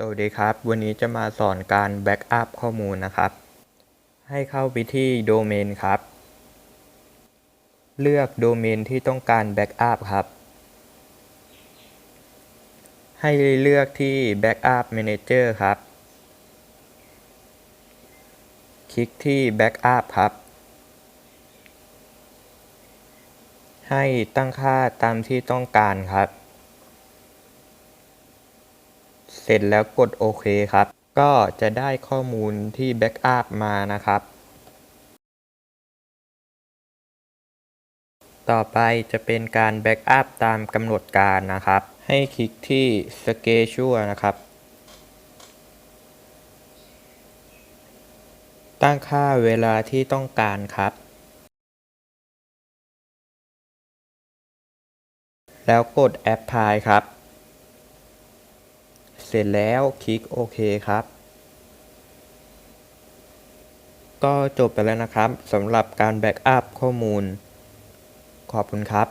สวัสดีครับ วันนี้จะมาสอนการแบ็กอัพข้อมูลนะครับ ให้เข้าไปที่โดเมนครับ เลือกโดเมนที่ต้องการแบ็กอัพครับ ให้เลือกที่ Backup Manager ครับ คลิกที่ Backup ครับ ให้ตั้งค่าตามที่ต้องการครับ เสร็จแล้วกดโอเคครับ ก็จะได้ข้อมูลที่แบ็กอัพมานะครับ ต่อไปจะเป็นการแบ็กอัพตามกำหนดการนะครับ ให้คลิกที่ Schedule นะครับ ตั้งค่าเวลาที่ต้องการครับแล้วกด Apply ครับ เสร็จแล้วคลิกโอเคครับ ก็จบไปแล้วนะครับสำหรับการแบ็กอัพข้อมูล ขอบคุณครับ